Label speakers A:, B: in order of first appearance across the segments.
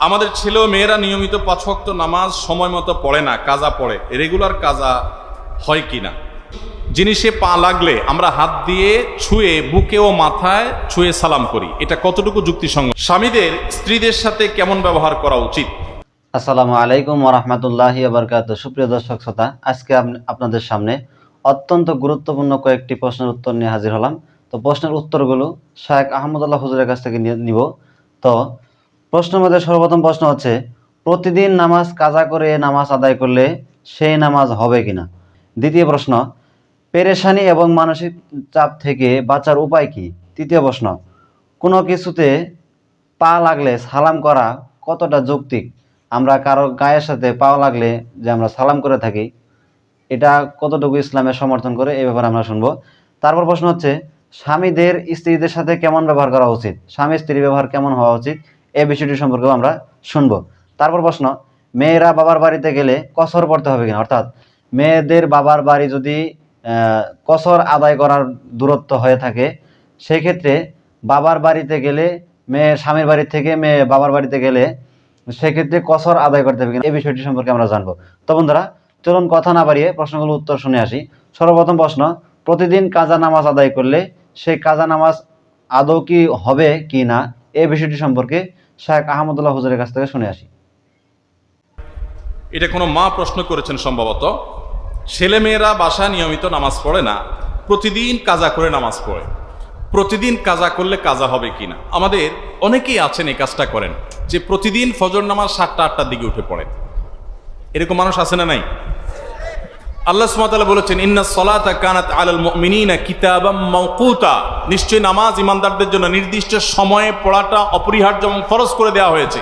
A: আমাদের ছেলে মেয়েরা নিয়মিত পাঁচ নামাজ সময় মতো পড়ে না, কাজা পড়ে। রেগুলার কাজা হয় কিনা জিনিসে পা লাগলে আমরা হাত দিয়ে ছুঁয়ে বুকে ও মাথায় ছুঁয়ে সালাম করি। এটা কতটুকু যুক্তিসঙ্গত? স্বামীদের স্ত্রীদের সাথে কেমন ব্যবহার করা উচিত?
B: আসসালামু আলাইকুম ওরহমতুল্লাহি আবরকাত সুপ্রিয় দর্শক শ্রোতা, আজকে আপনাদের সামনে অত্যন্ত গুরুত্বপূর্ণ কয়েকটি প্রশ্নের উত্তর নিয়ে হাজির হলাম। তো প্রশ্নের উত্তরগুলো শায়েক আহমদুল্লাহ হুজুরের কাছ থেকে নিব। তো প্রশ্নের মধ্যে সর্বপ্রথম প্রশ্ন হচ্ছে, প্রতিদিন নামাজ কাজা করে নামাজ আদায় করলে সেই নামাজ হবে কিনা? দ্বিতীয় প্রশ্ন, পেরেশানি এবং মানসিক চাপ থেকে বাঁচার উপায় কি? তৃতীয় প্রশ্ন, কোনো কিছুতে পা লাগলে সালাম করা কতটা যৌক্তিক? আমরা কারও গায়ের সাথে পা লাগলে যে আমরা সালাম করে থাকি, এটা কতটুকু ইসলামের সমর্থন করে এই ব্যাপারে আমরা শুনব। তারপর প্রশ্ন হচ্ছে, স্বামীদের স্ত্রীদের সাথে কেমন ব্যবহার করা উচিত? স্বামী স্ত্রী ব্যবহার কেমন হওয়া উচিত? এই বিষয়টি সম্পর্কেও আমরা শুনব। তারপর প্রশ্ন, মেয়েরা বাবার বাড়িতে গেলে কসর পড়তে হবে কিনা? অর্থাৎ মেয়েদের বাবার বাড়ি যদি কসর আদায় করার দূরত্ব হয়ে থাকে, সেক্ষেত্রে বাবার বাড়িতে গেলে মেয়ে স্বামীর বাড়ি থেকে মেয়ে বাবার বাড়িতে গেলে সেক্ষেত্রে কসর আদায় করতে হবে এই বিষয়টি সম্পর্কে আমরা জানব। তো বন্ধুরা, চলুন কথা না বাড়িয়ে প্রশ্নগুলো উত্তর শুনে আসি। সর্বপ্রথম প্রশ্ন, প্রতিদিন কাজা নামাজ আদায় করলে সেই কাজা নামাজ আদৌ কি হবে কি না এই বিষয়টি সম্পর্কে শাহেখ আহমদুল্লাহ হুজুরের কাছ থেকে শুনে আসি।
A: এটা কোনো মা প্রশ্ন করেছেন সম্ভবত। ছেলে মেয়েরা বাসায় নিয়মিত নামাজ পড়ে না, প্রতিদিন কাজা করে নামাজ পড়ে। প্রতিদিন কাজা করলে কাজা হবে কিনা আমাদের অনেকেই আছেন এই কাজটা করেন, যে প্রতিদিন ফজর নামাজ সাতটা আটটার দিকে উঠে পড়েন। এরকম মানুষ আছে না নাই? আল্লাহ সুমাতালা বলেছেন, ইন্না সলাতা কানাত আলাল মুমিনিনা কিতাবাম মাওকুতা। নিশ্চয়ই নামাজ ইমানদারদের জন্য নির্দিষ্ট সময়ে পড়াটা অপরিহার্য এবং ফরজ করে দেওয়া হয়েছে।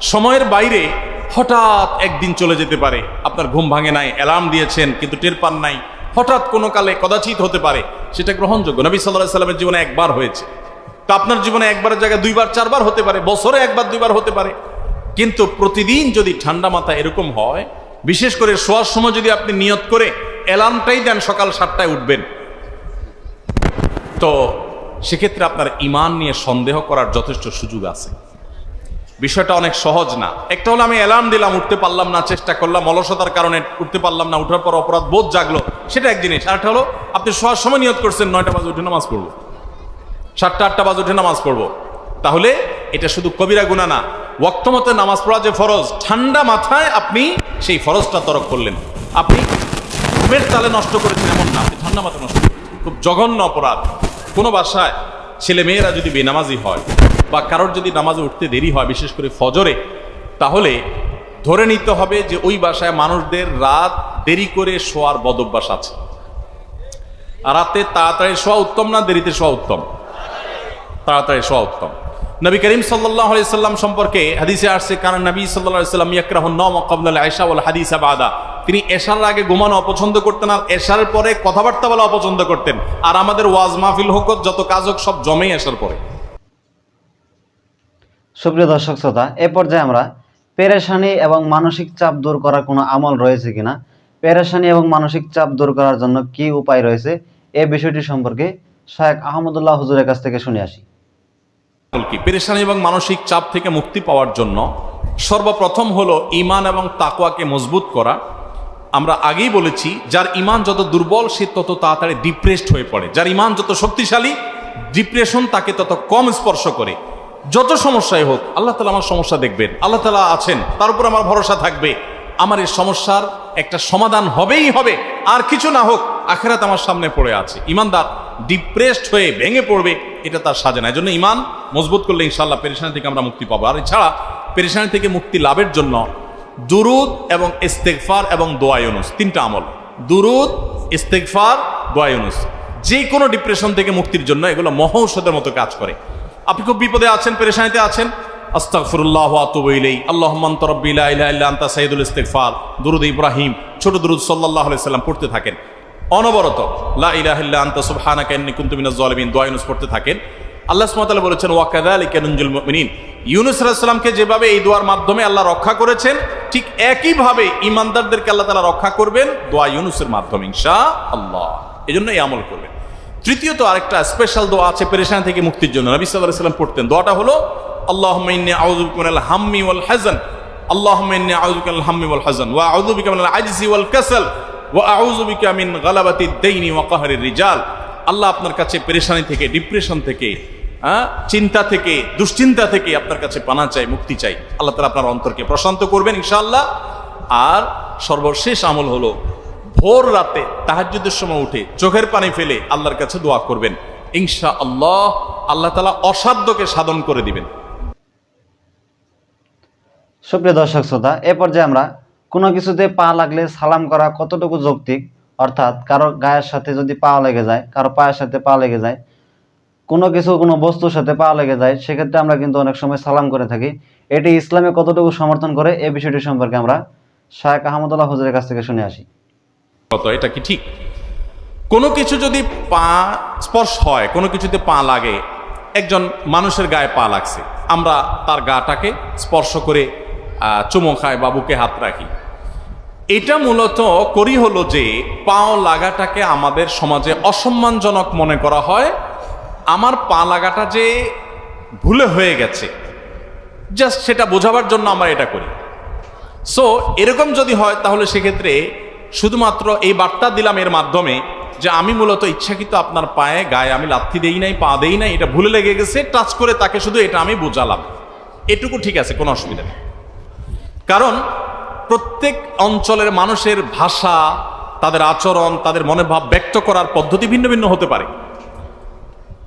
A: সময়ের বাইরে হঠাৎ একদিন চলে যেতে পারে। আপনার ঘুম ভাঙে নাই, অ্যালার্ম দিয়েছেন, কিন্তু টের পান নাই। হঠাৎ কোনো কালে কদাচিৎ হতে পারে। সেটা গ্রহণযোগ্য। নবী সাল্লাহ সাল্লামের জীবনে একবার হয়েছে। তা আপনার জীবনে একবারের জায়গায় দুইবার, চারবার হতে পারে, বছরে একবার, দুইবার হতে পারে। কিন্তু প্রতিদিন যদি ঠান্ডা মাথা এরকম হয় বিশেষ করে শোয়ার সময় যদি আপনি নিয়ত করে অ্যালার্মটাই দেন সকাল সাতটায় উঠবেন। তো সেক্ষেত্রে আপনার ইমান নিয়ে সন্দেহ করার যথেষ্ট সুযোগ আছে। বিষয়টা অনেক সহজ না। একটা হলো আমি অ্যালার্ম দিলাম, উঠতে পারলাম না, চেষ্টা করলাম, অলসতার কারণে উঠতে পারলাম না, উঠার পর অপরাধ বোধ জাগলো, সেটা এক জিনিস। আরেকটা হলো, আপনি শোয়ার সময় নিয়ত করছেন, নয়টা বাজে উঠে নামাজ পড়ব। সাতটা, আটটা বাজে উঠে নামাজ পড়ব। তাহলে এটা শুধু কবিরা গুণা না ওয়াক্ত মতো নামাজ পড়া যে ফরজ, ঠান্ডা মাথায় আপনি সেই ফরজটা তরক করলেন। আপনি ঘুমের তালে নষ্ট করেছেন এমন না, আপনি ঠান্ডা মাথায় নষ্ট করেছেন। খুব জঘন্য অপরাধ। কোনো বাসায় ছেলে মেয়েরা যদি বেনামাজি হয় বা কারোর যদি নামাজে উঠতে দেরি হয়, বিশেষ করে ফজরে, তাহলে ধরে নিতে হবে যে ওই বাসায় মানুষদের রাত দেরি করে শোয়ার বদভ্যাস আছে। রাতে তাড়াতাড়ি শোয়া উত্তম না দেরিতে শোয়া উত্তম? তাড়াতাড়ি শোয়া উত্তম। নবী করিম সাল্লাহ সাল্লাম সম্পর্কে হাদিসে আসছে কারণ নবী সাল্লাহ সাল্লাম ইয়াকরাহুন নম কবল আয়সা ওয়াল হাদিস বাদা। তিনি এশার আগে ঘুমানো অপছন্দ করতেন আর এশার পরে কথাবার্তা বলা অপছন্দ করতেন। আর আমাদের ওয়াজ মাহফিল হোক, যত কাজ হোক, সব জমেই এশার পরে।
B: সুপ্রিয় দর্শক শ্রোতা, এ পর্যায়ে আমরা পেরেশানি এবং মানসিক চাপ দূর করার কোনো আমল রয়েছে কিনা, পেরেশানি এবং মানসিক চাপ দূর করার জন্য কি উপায় রয়েছে, এ বিষয়টি সম্পর্কে শায়েখ আহমদুল্লাহ হুজুরের কাছ থেকে শুনে আসি।
A: কি? পেরেশানি এবং মানসিক চাপ থেকে মুক্তি পাওয়ার জন্য সর্বপ্রথম হলো ইমান এবং তাকওয়াকে মজবুত করা। আমরা আগেই বলেছি, যার ইমান যত দুর্বল, সে তত তাড়াতাড়ি ডিপ্রেসড হয়ে পড়ে। যার ইমান যত শক্তিশালী ডিপ্রেশন তাকে তত কম স্পর্শ করে। যত সমস্যাই হোক, আল্লাহ তালা আমার সমস্যা দেখবেন। আল্লাহ তালা আছেন, তার উপর আমার ভরসা থাকবে। আমার এই সমস্যার একটা সমাধান হবেই হবে। আর কিছু না হোক, আখেরাত আমার সামনে পড়ে আছে। ইমানদার ডিপ্রেসড হয়ে ভেঙে পড়বে। এটা তার সাজে না। এই জন্য ইমান মজবুত করলে ইনশাল্লাহ পেরেশানি থেকে আমরা মুক্তি পাবো। আর এছাড়া পেরেশানি থেকে মুক্তি লাভের জন্য দুরুদ এবং ইস্তেকফার এবং দোয়ায়ুনুস তিনটা আমল। দুরুদ ইস্তেকফার দোয়ায়ুনুস যে কোনো ডিপ্রেশন থেকে মুক্তির জন্য এগুলো মহৌষধের মতো কাজ করে। আপনি খুব বিপদে আছেন, পেরেশানিতে আছেন? আস্তাগফিরুল্লাহ ওয়া আতুবু ইলাইহি। আল্লাহুম্মা আনতা রাব্বি লা ইল্লা আনতা সাইয়্যিদুল ইস্তিগফার। দুরুদ ইব্রাহিম, ছোট দুরুদ সাল্লাল্লাহু আলাইহি সাল্লাম পড়তে থাকেন। অনবরত, লা ইলাহা ইল্লা আনতা সুবহানাকা ইন্নী কুনতু মিনাজ জালিমিন দোয়া ইউনুস পড়তে থাকেন। আল্লাহ তাআলা বলেছেন ওয়া কাযালিকা নুনজিল মুমিনিন ইউনুস আলাইহিস যেভাবে এই দোয়ার মাধ্যমে আল্লাহ রক্ষা করেছেন, ঠিক একইভাবে ঈমানদারদেরকে আল্লাহ তাআলা রক্ষা করবেন দোয়া ইউনুসের মাধ্যমে, ইনশাআল্লাহ। এজন্য এই আমল করবেন। তৃতীয়ত আরেকটা স্পেশাল দোয়া আছে পেরেশান থেকে মুক্তির জন্য। নবী আলাইহি সাল্লাম পড়তেন। দোয়াটা হলো আল্লাহ আউজুবিকাল হাম্মি ওয়াল হাজান আল্লাহ আউজুবিকাল হাম্মি ওয়াল হাজান ওয়া আউজুবিকা মিনাল আজজি ওয়াল কাসাল ওয়া আউজুবিকা মিন গালাবাতি দাইনি ওয়া কাহরির রিজাল। আল্লাহ আপনার কাছে পেরেশানি থেকে, ডিপ্রেশন থেকে চিন্তা থেকে, দুশ্চিন্তা থেকে আপনার কাছে পানা চাই, মুক্তি চাই। আল্লাহ তালা আপনার অন্তরকে প্রশান্ত করবেন ইনশাআল্লাহ। আর সর্বশেষ আমল হলো, ভোর রাতে তাহাজ্জুদের সময় উঠে চোখের পানি ফেলে আল্লাহর কাছে দোয়া করবেন। ইনশা আল্লাহ আল্লাহ তালা অসাধ্যকে সাধন করে দিবেন।
B: সুপ্রিয় দর্শক, শ্রোতা, এ পর্যায়ে আমরা কোনো কিছুতে পা লাগলে সালাম করা কতটুকু যৌক্তিক? অর্থাৎ কারও গায়ের সাথে যদি পা লেগে যায়, কারও পায়ের সাথে পা লেগে যায়, কোনো কিছু কোনো বস্তুর সাথে পা লেগে যায়, সেক্ষেত্রে আমরা কিন্তু অনেক সময় সালাম করে থাকি। এটি ইসলামে কতটুকু সমর্থন করে এই বিষয়টি সম্পর্কে আমরা শায়েক আহমদুল্লাহ হুজুরের কাছ থেকে শুনে আসি।
A: কত, এটা কি ঠিক? কোনো কিছু যদি পা স্পর্শ হয়, কোনো কিছুতে পা লাগে, একজন মানুষের গায়ে পা লাগছে, আমরা তার গাটাকে স্পর্শ করে চুমো খাই বা বুকে হাত রাখি। এটা মূলত করি হলো যে, পাও লাগাটাকে আমাদের সমাজে অসম্মানজনক মনে করা হয়। আমার পা লাগাটা যে ভুলে হয়ে গেছে জাস্ট সেটা বোঝাবার জন্য আমরা এটা করি। সো এরকম যদি হয়, তাহলে সেক্ষেত্রে শুধুমাত্র এই বার্তা দিলাম এর মাধ্যমে যে, আমি মূলত ইচ্ছাকৃত আপনার পায়ে, গায়ে আমি লাথি দেই নাই, পা দেই নাই, এটা ভুলে লেগে গেছে টাচ করে তাকে শুধু এটা আমি বোঝালাম। এটুকু ঠিক আছে, কোনো অসুবিধা নেই। কারণ প্রত্যেক অঞ্চলের মানুষের ভাষা, তাদের আচরণ, তাদের মনোভাব ব্যক্ত করার পদ্ধতি ভিন্ন ভিন্ন হতে পারে।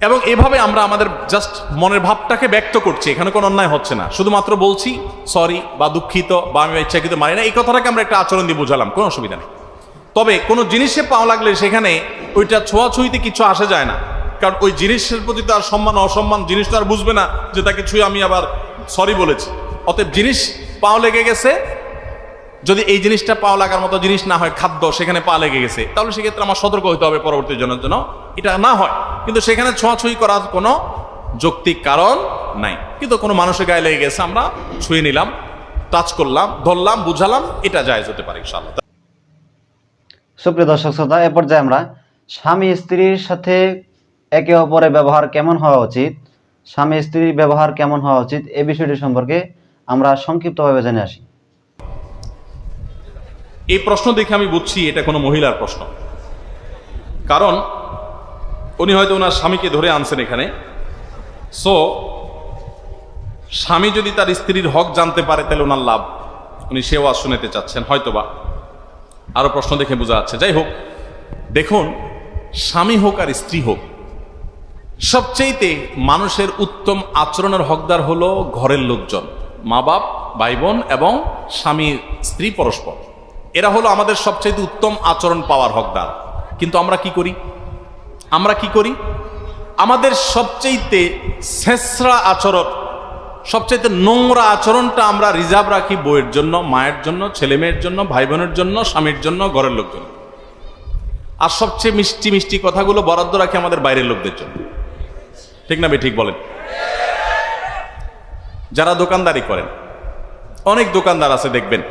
A: এবং এভাবে আমরা আমাদের জাস্ট মনের ভাবটাকে ব্যক্ত করছি, এখানে কোনো অন্যায় হচ্ছে না। শুধুমাত্র বলছি সরি বা দুঃখিত বা আমি ইচ্ছাকৃত মানি না, এই কথাটাকে আমরা একটা আচরণ দিয়ে বোঝালাম, কোনো অসুবিধা নেই। তবে কোনো জিনিসে পাওয়া লাগলে সেখানে ওইটা ছোঁয়াছুঁইতে কিছু আসে যায় না। কারণ ওই জিনিসের প্রতি তার সম্মান, অসম্মান জিনিস তো আর বুঝবে না যে তাকে ছুঁয়ে আমি আবার সরি বলেছি। অতএব জিনিস পাও লেগে গেছে। যদি এই জিনিসটা পাও লাগার মতো জিনিস না হয়, খাদ্য, সেখানে পা লেগে গেছে, তাহলে সেক্ষেত্রে আমার সতর্ক হতে হবে পরবর্তী জনের জন্য। এটা না হয়, কিন্তু সেখানে ছোঁয়াছুঁই করার কোনো যৌক্তিক কারণ নাই। কিন্তু কোনো মানুষের গায়ে লেগে গেছে, আমরা ছুঁয়ে নিলাম টাচ করলাম, ধরলাম, বুঝালাম, এটা জায়েজ হতে পারে, ইনশাআল্লাহ।
B: সুপ্রিয় দর্শক শ্রোতা, এ পর্যায়ে আমরা স্বামী স্ত্রীর সাথে একে অপরের ব্যবহার কেমন হওয়া উচিত, স্বামী স্ত্রীর ব্যবহার কেমন হওয়া উচিত, এ বিষয়টি সম্পর্কে আমরা সংক্ষিপ্তভাবে জেনে আসি।
A: এই প্রশ্ন দেখে আমি বুঝছি এটা কোনো মহিলার প্রশ্ন। কারণ উনি হয়তো ওনার স্বামীকে ধরে আনছেন এখানে। সো স্বামী যদি তার স্ত্রীর হক জানতে পারে, তাহলে ওনার লাভ। উনি সেও আজ শুনেতে চাচ্ছেন, হয়তোবা। আরও প্রশ্ন দেখে বোঝা যাচ্ছে। যাই হোক, দেখুন, স্বামী হোক আর স্ত্রী হোক, সবচেয়েতে মানুষের উত্তম আচরণের হকদার হলো ঘরের লোকজন। মা বাপ ভাই বোন এবং স্বামী, স্ত্রী, পরস্পর। এরা হলো আমাদের সবচেয়ে উত্তম আচরণ পাওয়ার হকদার। কিন্তু আমরা কি করি? আমরা কি করি? আমাদের সবচেয়েতে শেষরা আচরণ সবচেয়ে নোংরা আচরণটা আমরা রিজার্ভ রাখি বইয়ের জন্য, মায়ের জন্য ছেলে মেয়ের জন্য ভাই বোনের জন্য, স্বামীর জন্য, ঘরের লোকজন। আর সবচেয়ে মিষ্টি মিষ্টি কথাগুলো বরাদ্দ রাখি আমাদের বাইরের লোকদের জন্য। ঠিক না বে, ঠিক বলেন? যারা দোকানদারি করেন। অনেক দোকানদার আছে, দেখবেন।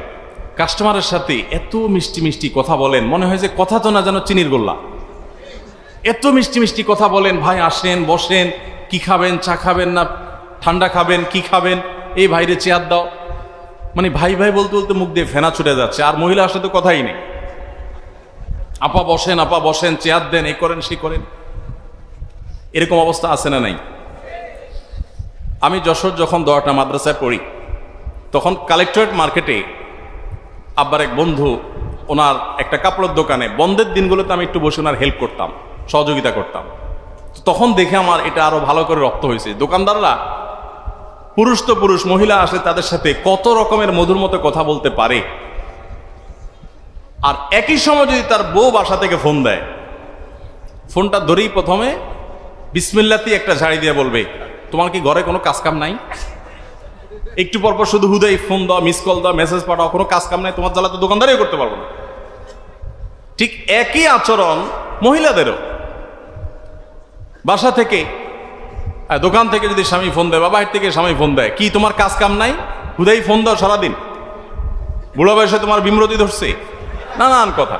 A: কাস্টমারের সাথে এত মিষ্টি মিষ্টি কথা বলেন, মনে হয় যে কথা তো না যেন চিনির গোল্লা। এত মিষ্টি মিষ্টি কথা বলেন, ভাই, আসেন, বসেন, কি খাবেন, চা খাবেন না, ঠান্ডা খাবেন, কি খাবেন? এই ভাইরে চেয়ার দাও। মানে ভাই ভাই বলতে বলতে মুখ দিয়ে ফেনা ছুটে যাচ্ছে, আর মহিলা আসলে তো কথাই নেই। আপা বসেন আপা বসেন, চেয়ার দেন, এ করেন, সে করেন। এরকম অবস্থা আছে না নাই? আমি যশোর যখন দশটা মাদ্রাসায় পড়ি, তখন কালেক্টরেট মার্কেটে আব্বার এক বন্ধু, ওনার একটা কাপড়ের দোকানে, বন্ধের দিনগুলোতে আমি একটু বসে ওনার হেল্প করতাম, সহযোগিতা করতাম। তখন দেখে আমার এটা আরও ভালো করে রক্ত হয়েছে। দোকানদাররা, পুরুষ তো পুরুষ, মহিলা আসে তাদের সাথে কত রকমের মধুর মতো কথা বলতে পারে। আর একই সময় যদি তার বউ বাসা থেকে ফোন দেয়, ফোনটা ধরেই প্রথমে বিসমিল্লাতেই একটা ঝাড়ি দিয়ে বলবে তোমার কি ঘরে কোনো কাজ কাম নাই? একটু পরপর শুধু হুদাই ফোন দাও মিস কল দাও মেসেজ পাঠাও, কোনো কাজ কাম নাই, তোমার জ্বালা তো দোকানদারিও করতে পারব না। ঠিক একই আচরণ মহিলাদেরও। বাসা থেকে দোকান থেকে যদি স্বামী ফোন দেয় বা বাইরে থেকে স্বামী ফোন দেয়, কি তোমার কাজ কাম নাই? হুদাই ফোন দাও সারাদিন। বুড়ো বয়সে তোমার বিমরতি ধরছে? নানান কথা।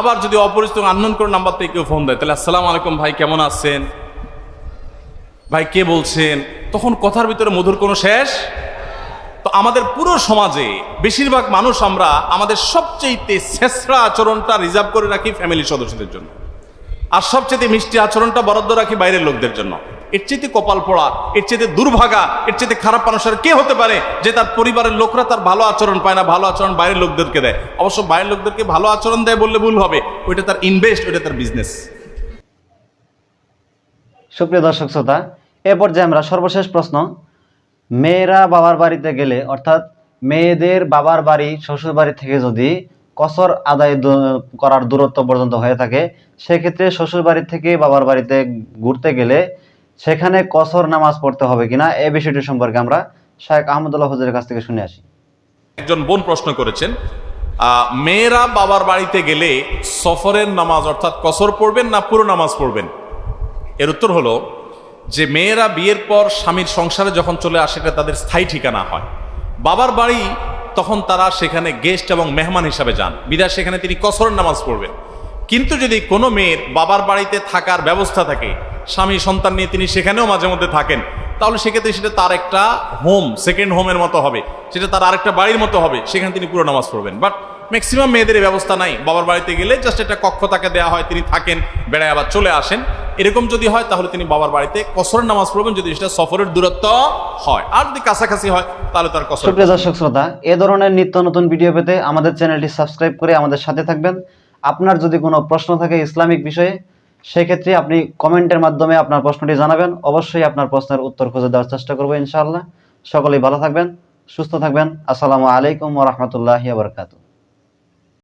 A: আবার যদি অপরিচিত আননোন করে নাম্বার থেকে কেউ ফোন দেয়, তাহলে আসসালামু আলাইকুম ভাই, কেমন আছেন? ভাই, কে বলছেন? তখন কথার ভিতরে মধুর কোনো শেষ? তো আমাদের পুরো সমাজে বেশিরভাগ মানুষ আমরা আমাদের সবচেয়ে শেষরা আচরণটা রিজার্ভ করে রাখি ফ্যামিলির সদস্যদের জন্য। আর সবচেয়ে মিষ্টি আচরণটা বরাদ্দ রাখি বাইরের লোকদের জন্য। এর চেয়ে কপাল পড়া, এর চেয়ে দুর্ভাগা, এর চেয়ে খারাপ মানুষের কে হতে পারে যে তার পরিবারের লোকরা তার ভালো আচরণ পায় না, ভালো আচরণ বাইরের লোকদেরকে দেয়? অবশ্য বাইরের লোকদেরকে ভালো আচরণ দেয় বললে ভুল হবে। ওইটা তার ইনভেস্ট ওইটা তার বিজনেস
B: সুপ্রিয় দর্শক শ্রোতা, এ পর্যায়ে আমরা সর্বশেষ প্রশ্ন। মেয়েরা বাবার বাড়িতে গেলে, অর্থাৎ মেয়েদের বাবার বাড়ি, শ্বশুর বাড়ি থেকে যদি কসর আদায় করার দূরত্ব পর্যন্ত হয়ে থাকে, সেক্ষেত্রে শ্বশুর বাড়ি থেকে বাবার বাড়িতে ঘুরতে গেলে সেখানে কসর নামাজ পড়তে হবে কিনা, এ বিষয়টি সম্পর্কে আমরা শাহেক আহমদুল্লাহ হুজুরের কাছ থেকে শুনে আসি।
A: একজন বোন প্রশ্ন করেছেন মেয়েরা বাবার বাড়িতে গেলে সফরের নামাজ, অর্থাৎ কসর পড়বেন না পুরো নামাজ পড়বেন? এর উত্তর হলো যে মেয়েরা বিয়ের পর স্বামীর সংসারে যখন চলে আসে, এটা তাদের স্থায়ী ঠিকানা হয়। বাবার বাড়ি তখন তারা সেখানে গেস্ট এবং মেহমান হিসাবে যান। বিদায় সেখানে তিনি কসরের নামাজ পড়বেন। কিন্তু যদি কোনো মেয়ের বাবার বাড়িতে থাকার ব্যবস্থা থাকে, স্বামী সন্তান নিয়ে তিনি সেখানেও মাঝে মধ্যে থাকেন, তাহলে সেক্ষেত্রে সেটা তার একটা হোম সেকেন্ড হোমের মতো হবে। সেটা তার আরেকটা বাড়ির মতো হবে। সেখানে তিনি পুরো নামাজ পড়বেন। বাট ম্যাক্সিমাম মেয়েদের ব্যবস্থা নাই। বাবার বাড়িতে গেলে জাস্ট একটা কক্ষ তাকে দেওয়া হয়, তিনি থাকেন, বেড়ায় আবার চলে আসেন। এরকম যদি হয়, তাহলে তিনি বাবার বাড়িতে কসরের নামাজ পড়বেন, যদি সেটা সফরের দূরত্ব হয়। আর যদি কাছাকাছি হয়, তাহলে তার কসর
B: সুপ্রিয় দর্শক শ্রোতা, এ ধরনের নিত্য নতুন ভিডিও পেতে আমাদের চ্যানেলটি সাবস্ক্রাইব করে আমাদের সাথে থাকবেন। আপনার যদি কোনো প্রশ্ন থাকে ইসলামিক বিষয়ে, সেক্ষেত্রে আপনি কমেন্টের মাধ্যমে আপনার প্রশ্নটি জানাবেন। অবশ্যই আপনার প্রশ্নের উত্তর খুঁজে দেওয়ার চেষ্টা করব ইনশাআল্লাহ। সকলেই ভালো থাকবেন, সুস্থ থাকবেন। আসসালামু আলাইকুম ওরহমতুল্লাহি আবরকাতু